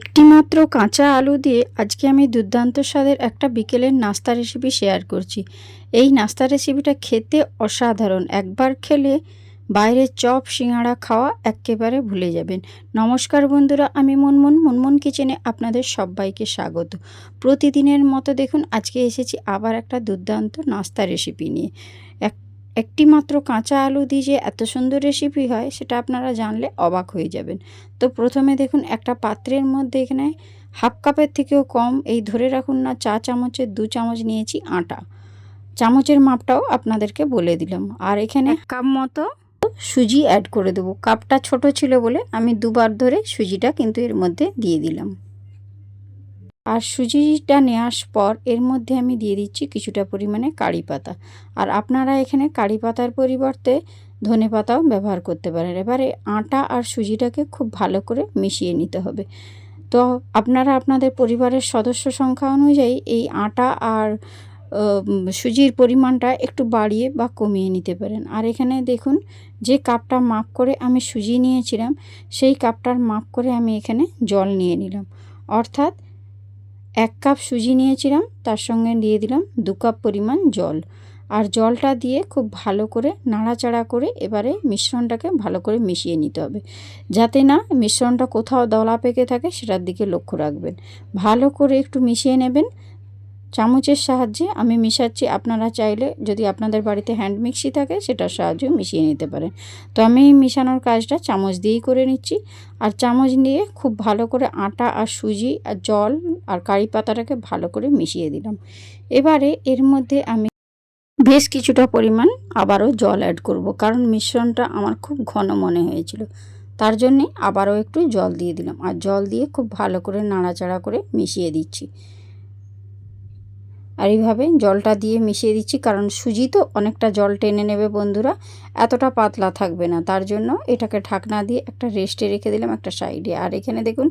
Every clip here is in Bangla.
একটিমাত্র কাঁচা আলু দিয়ে আজকে আমি দুর্দান্ত স্বাদের একটা বিকেলের নাস্তা রেসিপি শেয়ার করছি। এই নাস্তা রেসিপিটা খেতে অসাধারণ। একবার খেলে বাইরের চপ সিঙাড়া খাওয়া একেবারে ভুলে যাবেন। নমস্কার বন্ধুরা, আমি মনমন। মনমন কিচেনে আপনাদের সবাইকে স্বাগত। প্রতিদিনের মতো দেখুন, আজকে এসেছি আবার একটা দুর্দান্ত নাস্তা রেসিপি নিয়ে। একটি মাত্র কাঁচা আলু দিয়ে যে এত সুন্দর রেসিপি হয় সেটা আপনারা জানলে অবাক হয়ে যাবেন। তো প্রথমে দেখুন একটা পাত্রের মধ্যে এখানে হাফ কাপের থেকেও কম এই ধরে রাখুন না চা চামচের দু চামচ নিয়েছি আটা। চামচের মাপটাও আপনাদেরকে বলে দিলাম। আর এখানে কাপ মতো সুজি অ্যাড করে দেবো। কাপটা ছোট ছিল বলে আমি দুবার ধরে সুজিটা কিন্তু এর মধ্যে দিয়ে দিলাম। আর সুজিটা নেওয়ার পর এর মধ্যে আমি দিয়ে দিচ্ছি কিছুটা পরিমাণে কারি পাতা। আর আপনারা এখানে কারি পাতার পরিবর্তে ধনে পাতাও ব্যবহার করতে পারেন। এবারে আটা আর সুজিটাকে খুব ভালো করে মিশিয়ে নিতে হবে। তো আপনারা আপনাদের পরিবারের সদস্য সংখ্যা অনুযায়ী এই আটা আর সুজির পরিমাণটা একটু বাড়িয়ে বা কমিয়ে নিতে পারেন। আর এখানে দেখুন যে কাপটা মাপ করে আমি সুজি নিয়েছিলাম, সেই কাপটার মাপ করে আমি এখানে জল নিয়ে নিলাম। অর্থাৎ এক কাপ সুজি নিয়েছিলাম, তার সঙ্গে দিয়ে দিলাম দু কাপ পরিমাণ জল। আর জলটা দিয়ে খুব ভালো করে নাড়াচাড়া করে এবারে মিশ্রণটাকে ভালো করে মিশিয়ে নিতে হবে। যাতে না মিশ্রণটা কোথাও দলা পেকে থাকে, সেটার দিকে লক্ষ্য রাখবেন। ভালো করে একটু মিশিয়ে নেবেন চামচের সাহায্যে আমি মিশাচ্ছি। আপনারা চাইলে যদি আপনাদের বাড়িতে হ্যান্ড মিক্সি থাকে, সেটার সাহায্যে মিশিয়ে নিতে পারেন। তো আমি মিশানোর কাজটা চামচ দিয়েই করে নিচ্ছি। আর চামচ নিয়ে খুব ভালো করে আটা আর সুজি আর জল আর কারি পাতাটাকে ভালো করে মিশিয়ে দিলাম। এবারে এর মধ্যে আমি বেশ কিছুটা পরিমাণ আবারও জল অ্যাড করব, কারণ মিশ্রণটা আমার খুব ঘন মনে হয়েছিল। তার জন্যে আবারও একটু জল দিয়ে দিলাম। আর জল দিয়ে খুব ভালো করে নাড়াচাড়া করে মিশিয়ে দিচ্ছি। আর এইভাবে জলটা দিয়ে মিশিয়ে দিচ্ছি, কারণ সুজি তো অনেকটা জল টেনে নেবে বন্ধুরা, এতটা পাতলা থাকবে না। তার জন্য এটাকে ঢাকনা দিয়ে একটা রেস্টে রেখে দিলাম একটা সাইডে। আর এখানে দেখুন,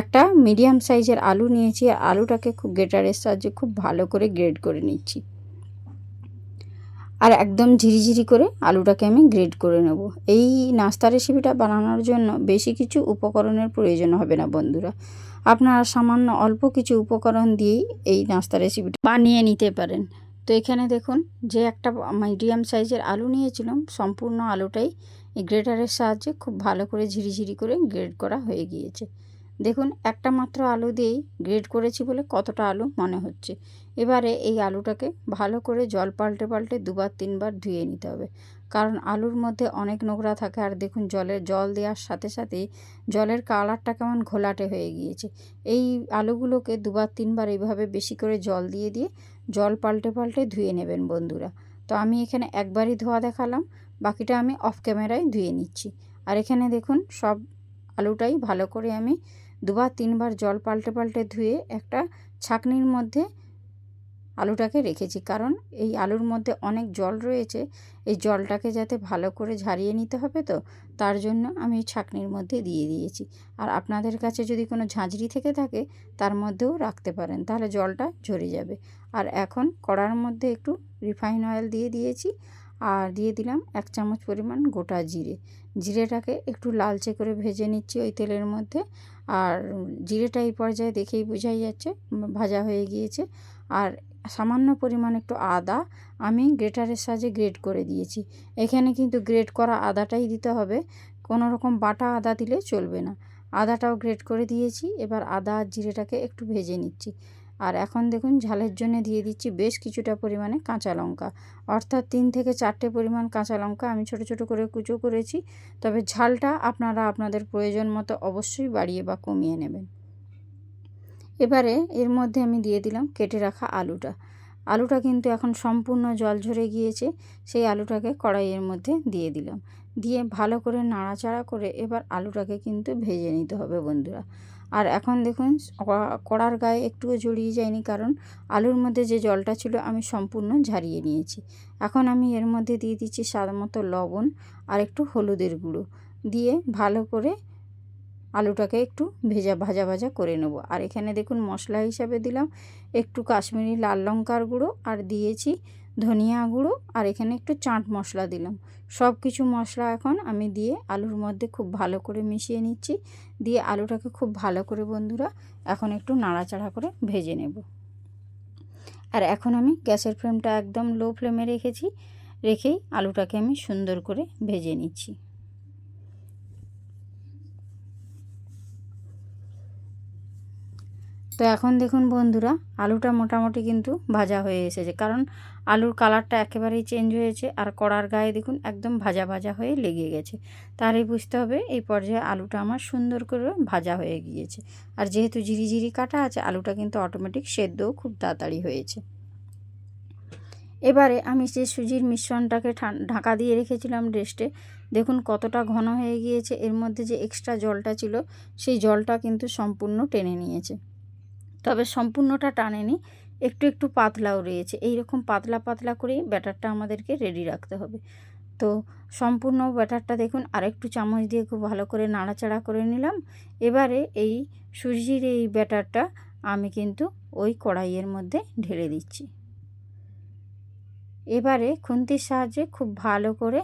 একটা মিডিয়াম সাইজের আলু নিয়েছি, আর আলুটাকে খুব গ্রেটারের সাহায্যে খুব ভালো করে গ্রেড করে নিচ্ছি। আর একদম ঝিরিঝিরি করে আলুটাকে আমি গ্রেড করে নেব। এই নাস্তা রেসিপিটা বানানোর জন্য বেশি কিছু উপকরণের প্রয়োজন হবে না বন্ধুরা। আপনারা সামান্য অল্প কিছু উপকরণ দিয়েই এই নাস্তা রেসিপিটা বানিয়ে নিতে পারেন। তো এখানে দেখুন, যে একটা মিডিয়াম সাইজের আলু নিয়েছিলাম, সম্পূর্ণ আলুটাই এই গ্রেটারের সাহায্যে খুব ভালো করে ঝিরিঝিরি করে গ্রেড করা হয়ে গিয়েছে। দেখুন, একটা মাত্র আলু দিয়েই গ্রেড করেছি বলে কতটা আলু মনে হচ্ছে। এবারে এই আলুটাকে ভালো করে জল পাল্টে পাল্টে দুবার তিনবার ধুয়ে নিতে হবে। কারণ আলুর মধ্যে অনেক নোংরা থাকে। আর দেখুন জলের জল দেওয়ার সাথে সাথে জলের কালারটা কেমন ঘোলাটে হয়ে গিয়েছে। এই আলুগুলোকে দুবার, তিনবার এইভাবে বেশি করে জল দিয়ে দিয়ে জল পাল্টে পাল্টে ধুয়ে নেবেন বন্ধুরা। তো আমি এখানে একবারই ধোয়া দেখালাম, বাকিটা আমি অফ ক্যামেরায় ধুয়ে নিচ্ছি। আর এখানে দেখুন, সব আলুটাই ভালো করে আমি দুবার, তিনবার জল পাল্টে পাল্টে ধুয়ে একটা ছাকনির মধ্যে আলুটাকে রেখেছি। কারণ এই আলুর মধ্যে অনেক জল রয়েছে, এই জলটাকে যাতে ভালো করে ঝারিয়ে নিতে হবে তো, তার জন্য আমি ছাকনির মধ্যে দিয়ে দিয়েছি। আর আপনাদের কাছে যদি কোনো ঝাঁঝরি থেকে থাকে, তার মধ্যেও রাখতে পারেন, তাহলে জলটা ঝরে যাবে। আর এখন কড়ার মধ্যে একটু রিফাইন অয়েল দিয়ে দিয়েছি, আর দিয়ে দিলাম এক চামচ পরিমাণ গোটা জিরে। জিরেটাকে একটু লালচে করে ভেজে নিচ্ছি ওই তেলের মধ্যে। আর জিরেটা এই পর্যায়ে দেখেই বোঝাই যাচ্ছে, ভাজা হয়ে গিয়েছে। আর সামান্য পরিমাণ একটু আদা আমি গ্রেটারের সাহায্যে গ্রেট করে দিয়েছি। এখানে কিন্তু গ্রেট করা আদাটাই দিতে হবে। কোনো রকম বাটা আদা দিলে চলবে না। আদাটাও গ্রেট করে দিয়েছি। এবার আদা আর জিরেটাকে একটু ভেজে নিচ্ছি। আর এখন দেখুন ঝালের জন্য দিয়ে দিচ্ছি বেশ কিছুটা পরিমাণে কাঁচা লঙ্কা। অর্থাৎ তিন থেকে চারটে পরিমাণ কাঁচা লঙ্কা আমি ছোট ছোট করে কুচো করেছি। তবে ঝালটা আপনারা আপনাদের প্রয়োজন মতো অবশ্যই বাড়িয়ে বা কমিয়ে নেবেন। এবারে এর মধ্যে আমি দিয়ে দিলাম কেটে রাখা আলুটা। আলুটা কিন্তু এখন সম্পূর্ণ জল ঝরে গিয়েছে, সেই আলুটাকে কড়াইয়ের মধ্যে দিয়ে দিলাম। দিয়ে ভালো করে নাড়াচাড়া করে এবার আলুটাকে কিন্তু ভেজে নিতে হবে বন্ধুরা। আর এখন দেখুন কড়ার গায়ে একটুও জড়িয়ে যায়নি কারণ আলুর মধ্যে যে জলটা ছিল আমি সম্পূর্ণ ঝারিয়ে নিয়েছি। এখন আমি এর মধ্যে দিয়ে দিচ্ছি স্বাদ মতো লবণ আর একটু হলুদের গুঁড়ো। দিয়ে ভালো করে আলুটাকে একটু ভেজা, ভাজা ভাজা করে নেব। আর এখানে দেখুন মশলা হিসাবে দিলাম একটু কাশ্মীরি লাল লঙ্কার গুঁড়ো আর দিয়েছি ধনিয়া গুঁড়ো। আর এখানে একটু চাট মশলা দিলাম। সব কিছু মশলা এখন আমি দিয়ে আলুর মধ্যে খুব ভালো করে মিশিয়ে নিচ্ছি। দিয়ে আলুটাকে খুব ভালো করে বন্ধুরা এখন একটু নাড়াচাড়া করে ভেজে নেব। আর এখন আমি গ্যাসের ফ্লেমটা একদম লো ফ্লেমে রেখেছি। রেখেই আলুটাকে আমি সুন্দর করে ভেজে নিচ্ছি। তো এখন দেখুন বন্ধুরা, আলুটা মোটামুটি কিন্তু ভাজা হয়ে এসেছে। কারণ আলুর কালারটা একেবারেই চেঞ্জ হয়েছে আর কড়ার গায়ে দেখুন একদম ভাজা ভাজা হয়ে লেগে গেছে। তারই বুঝতে হবে এই পর্যায়ে আলুটা আমার সুন্দর করে ভাজা হয়ে গিয়েছে। আর যেহেতু ঝিরিঝিরি কাটা আছে, আলুটা কিন্তু অটোমেটিক সেদ্ধও খুব তাড়াতাড়ি হয়েছে। এবারে আমি যে সুজির মিশ্রণটাকে ঢাকা দিয়ে রেখেছিলাম রেস্টে দেখুন কতটা ঘন হয়ে গিয়েছে। এর মধ্যে যে এক্সট্রা জলটা ছিল, সেই জলটা কিন্তু সম্পূর্ণ টেনে নিয়েছে। তবে সম্পূর্ণটা টানেনি। একটু একটু পাতলাও রয়েছে। এই রকম পাতলা পাতলা করেই ব্যাটারটা আমাদেরকে রেডি রাখতে হবে। তো সম্পূর্ণ ব্যাটারটা দেখুন, আরেকটু চামচ দিয়ে খুব ভালো করে নাড়াচাড়া করে নিলাম। এবারে এই সুজির এই ব্যাটারটা আমি কিন্তু ওই কড়াইয়ের মধ্যে ঢেলে দিচ্ছি। এবারে খুন্তির সাহায্যে খুব ভালো করে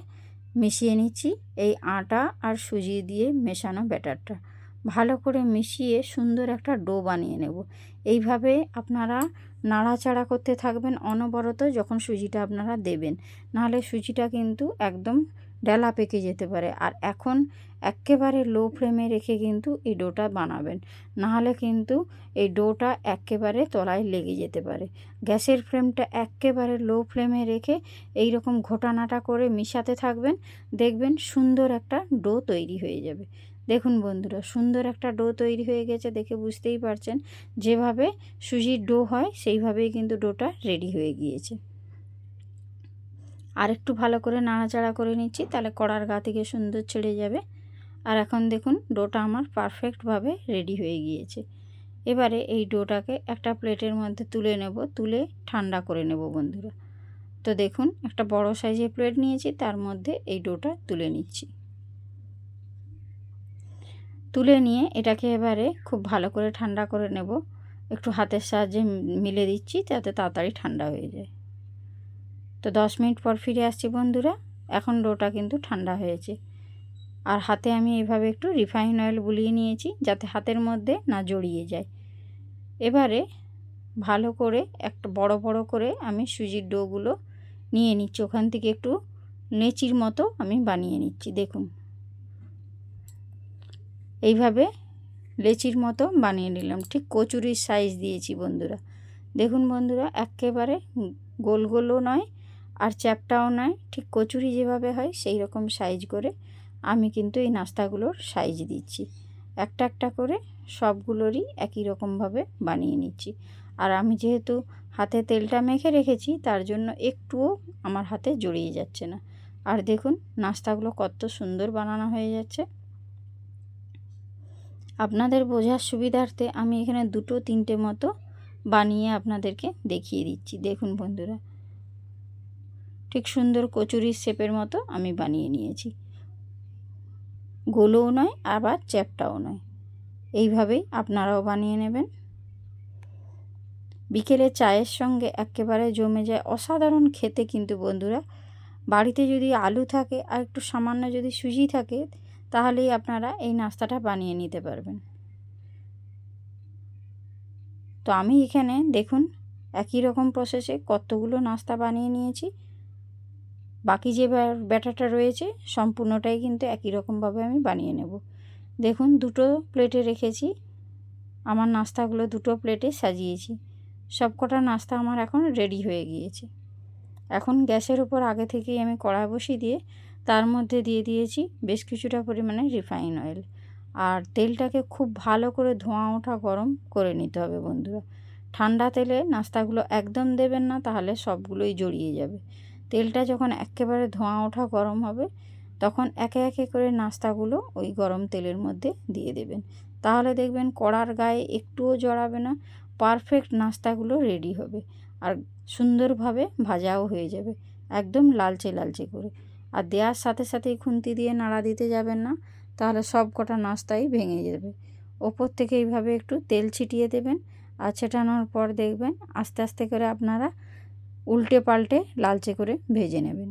মিশিয়ে নিচ্ছি এই আটা আর সুজি দিয়ে মেশানো ব্যাটারটা। ভালো করে মিশিয়ে সুন্দর একটা ডো বানিয়ে নেব। এইভাবে আপনারা নাড়াচাড়া করতে থাকবেন অনবরত যখন সুজিটা আপনারা দেবেন। নাহলে সুজিটা কিন্তু একদম ডেলা পেকে যেতে পারে। আর এখন একেবারে লো ফ্লেমে রেখে কিন্তু এই ডোটা বানাবেন। নাহলে কিন্তু এই ডোটা একেবারে তলায় লেগে যেতে পারে। গ্যাসের ফ্লেমটা একেবারে লো ফ্লেমে রেখে এই রকম ঘোটানাটা করে মিশাতে থাকবেন। দেখবেন সুন্দর একটা ডো তৈরি হয়ে যাবে। দেখুন বন্ধুরা, সুন্দর একটা ডো তৈরি হয়ে গেছে দেখে বুঝতেই পারছেন। যেভাবে সুজির ডো হয়, সেইভাবেই কিন্তু ডোটা রেডি হয়ে গিয়েছে। আর একটু ভালো করে নাড়াচাড়া করে নিচ্ছি, তাহলে কড়ার গা থেকে সুন্দর ছেড়ে যাবে। আর এখন দেখুন, ডোটা আমার পারফেক্টভাবে রেডি হয়ে গিয়েছে। এবারে এই ডোটাকে একটা প্লেটের মধ্যে তুলে নেব, তুলে ঠান্ডা করে নেব বন্ধুরা। তো দেখুন, একটা বড় সাইজের প্লেট নিয়েছি, তার মধ্যে এই ডোটা তুলে নিচ্ছি। তুলে নিয়ে এটাকে এবারে খুব ভালো করে ঠান্ডা করে নেব। একটু হাতের সাহায্যে মিলে দিচ্ছি যাতে তাড়াতাড়ি ঠান্ডা হয়ে যায়। তো দশ মিনিট পর ফিরে আসছি বন্ধুরা। এখন ডোটা কিন্তু ঠান্ডা হয়েছে। আর হাতে আমি এভাবে একটু রিফাইন অয়েল বুলিয়ে নিয়েছি যাতে হাতের মধ্যে না জড়িয়ে যায়। এবারে ভালো করে একটা বড় বড় করে আমি সুজির ডোগুলো নিয়ে নিচ্ছি। ওখান থেকে একটু নেচির মতো আমি বানিয়ে নিচ্ছি। দেখুন। এইভাবে লেচির মতো বানিয়ে নিলাম। ঠিক কচুরির সাইজ দিয়েছি বন্ধুরা। দেখুন বন্ধুরা, একেবারে গোল গোলও নয় আর চ্যাপটাও নয়। ঠিক কচুরি যেভাবে হয় সেই রকম সাইজ করে আমি কিন্তু এই নাস্তাগুলোর সাইজ দিচ্ছি। একটা একটা করে সবগুলোরই একই রকমভাবে বানিয়ে নিচ্ছি। আর আমি যেহেতু হাতে তেলটা মেখে রেখেছি, তার জন্য একটুও আমার হাতে জড়িয়ে যাচ্ছে না। আর দেখুন, নাস্তাগুলো কত সুন্দর বানানো হয়ে যাচ্ছে। আপনাদের বোঝার সুবিধার্থে আমি এখানে দুটো তিনটে মতো বানিয়ে আপনাদেরকে দেখিয়ে দিচ্ছি। দেখুন বন্ধুরা, ঠিক সুন্দর কচুরির শেপের মতো আমি বানিয়ে নিয়েছি। গোলও নয়, আবার চ্যাপটাও নয়। এইভাবেই আপনারাও বানিয়ে নেবেন। বিকেলে চায়ের সঙ্গে একেবারে জমে যায় অসাধারণ খেতে কিন্তু বন্ধুরা, বাড়িতে যদি আলু থাকে আর একটু সামান্য যদি সুজি থাকে তাহলেই আপনারা এই নাস্তাটা বানিয়ে নিতে পারবেন। তো আমি এখানে দেখুন, একই রকম প্রসেসে কতগুলো নাস্তা বানিয়ে নিয়েছি। বাকি যে ব্যাটারটা রয়েছে, সম্পূর্ণটাই কিন্তু একই রকমভাবে আমি বানিয়ে নেব। দেখুন, দুটো প্লেটে রেখেছি। আমার নাস্তাগুলো দুটো প্লেটে সাজিয়েছি। সব কটা নাস্তা আমার এখন রেডি হয়ে গিয়েছে। এখন গ্যাসের উপর আগে থেকেই আমি কড়া বসিয়ে দিয়ে তার মধ্যে দিয়ে দিয়েছি বেশ কিছুটা পরিমাণে রিফাইন অয়েল। আর তেলটাকে খুব ভালো করে ধোঁয়া ওঠা গরম করে নিতে হবে বন্ধুরা। ঠান্ডা তেলে নাস্তাগুলো একদম দেবেন না, তাহলে সবগুলোই জড়িয়ে যাবে। তেলটা যখন একেবারে ধোঁয়া ওঠা গরম হবে, তখন একে একে করে নাস্তাগুলো ওই গরম তেলের মধ্যে দিয়ে দেবেন। তাহলে দেখবেন কড়ার গায়ে একটুও জড়াবে না, পারফেক্ট নাস্তাগুলো রেডি হবে। আর সুন্দরভাবে ভাজাও হয়ে যাবে, একদম লালচে লালচে করে। আর দেওয়ার সাথে সাথেই খুন্তি দিয়ে নাড়া দিতে যাবেন না, তাহলে সব কটা নাস্তাই ভেঙে যাবে। ওপর থেকে এইভাবে একটু তেল ছিটিয়ে দেবেন আর ছেটানোর পর দেখবেন আস্তে আস্তে করে আপনারা উল্টে পাল্টে লালচে করে ভেজে নেবেন।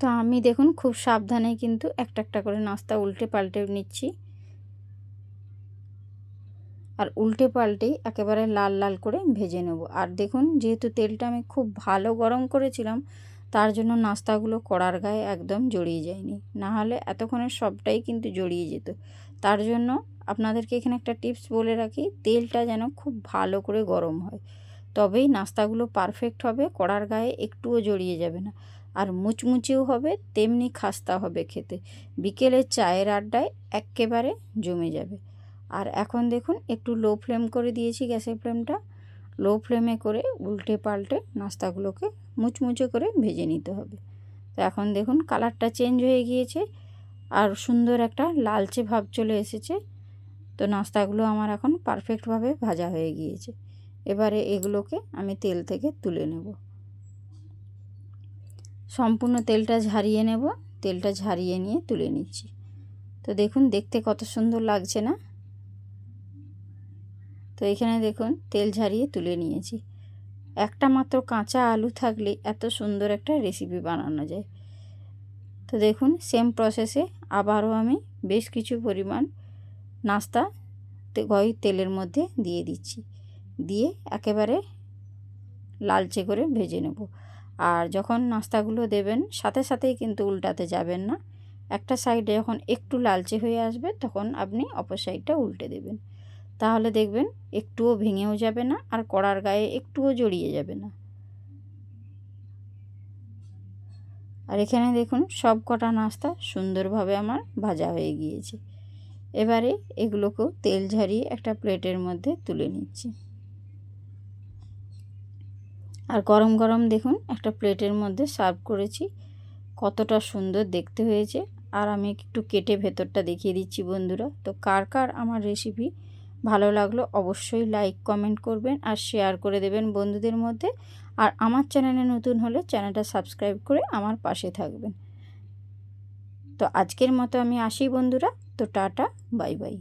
তো আমি দেখুন খুব সাবধানে কিন্তু একটা একটা করে নাস্তা উল্টে পাল্টে নিচ্ছি। আর উল্টে পাল্টেই একেবারে লাল লাল করে ভেজে নেব। আর দেখুন যেহেতু তেলটা আমি খুব ভালো গরম করেছিলাম তার জন্য নাস্তাগুলো কড়ার গায়ে একদম জড়িয়ে যায়নি। না হলে এতক্ষণে সবটাই কিন্তু জড়িয়ে যেত। তার জন্য আপনাদেরকে এখানে একটা টিপস বলে রাখি, তেলটা যেন খুব ভালো করে গরম হয়। তবেই নাস্তাগুলো পারফেক্ট হবে, কড়ার গায়ে একটুও জড়িয়ে যাবে না। আর মুচমুচেও হবে, তেমনি খাস্তা হবে খেতে। বিকেলের চায়ের আড্ডায় একেবারে জমে যাবে। আর এখন দেখুন, একটু লো ফ্লেম করে দিয়েছি গ্যাসের ফ্লেমটা। লো ফ্লেমে করে উল্টে পাল্টে নাস্তাগুলোকে মুচমুচে করে ভেজে নিতে হবে। তো এখন দেখুন কালারটা চেঞ্জ হয়ে গিয়েছে আর সুন্দর একটা লালচে ভাব চলে এসেছে। তো নাস্তাগুলো আমার এখন পারফেক্টভাবে ভাজা হয়ে গিয়েছে। এবারে এগুলোকে আমি তেল থেকে তুলে নেব। সম্পূর্ণ তেলটা ঝারিয়ে নেব, তেলটা ঝারিয়ে নিয়ে তুলে নিচ্ছি। তো দেখুন দেখতে কত সুন্দর লাগছে না? তো এখানে দেখুন, তেল ঝারিয়ে তুলে নিয়েছি। একটা মাত্র কাঁচা আলু থাকলে এত সুন্দর একটা রেসিপি বানানো যায়। তো দেখুন সেম প্রসেসে আবারও আমি বেশ কিছু পরিমাণ নাস্তা গয় তেলের মধ্যে দিয়ে দিচ্ছি। দিয়ে একেবারে লালচে করে ভেজে নেব। আর যখন নাস্তাগুলো দেবেন, সাথে সাথেই কিন্তু উল্টাতে যাবেন না। একটা সাইডে যখন একটু লালচে হয়ে আসবে, তখন আপনি অপর সাইডটা উল্টে দেবেন। তাহলে দেখবেন একটুও ভেঙেও যাবে না আর কড়ার গায়ে একটুও জড়িয়ে যাবে না। আর এখানে দেখুন সব কটা নাস্তা সুন্দরভাবে আমার ভাজা হয়ে গিয়েছে। এবারে এগুলোকেও তেল ঝারিয়ে একটা প্লেটের মধ্যে তুলে নিচ্ছি। আর গরম গরম দেখুন একটা প্লেটের মধ্যে সার্ভ করেছি। কতটা সুন্দর দেখতে হয়েছে। আর আমি একটু কেটে ভেতরটা দেখিয়ে দিচ্ছি বন্ধুরা। তো কার কার আমার রেসিপি ভালো লাগল অবশ্যই লাইক কমেন্ট করবেন আর শেয়ার করে দেবেন বন্ধুদের মধ্যে। আর আমার চ্যানেলে নতুন হলে চ্যানেলটা সাবস্ক্রাইব করে আমার পাশে থাকবেন। তো আজকের মতো আমি আসি বন্ধুরা। তো টাটা বাই বাই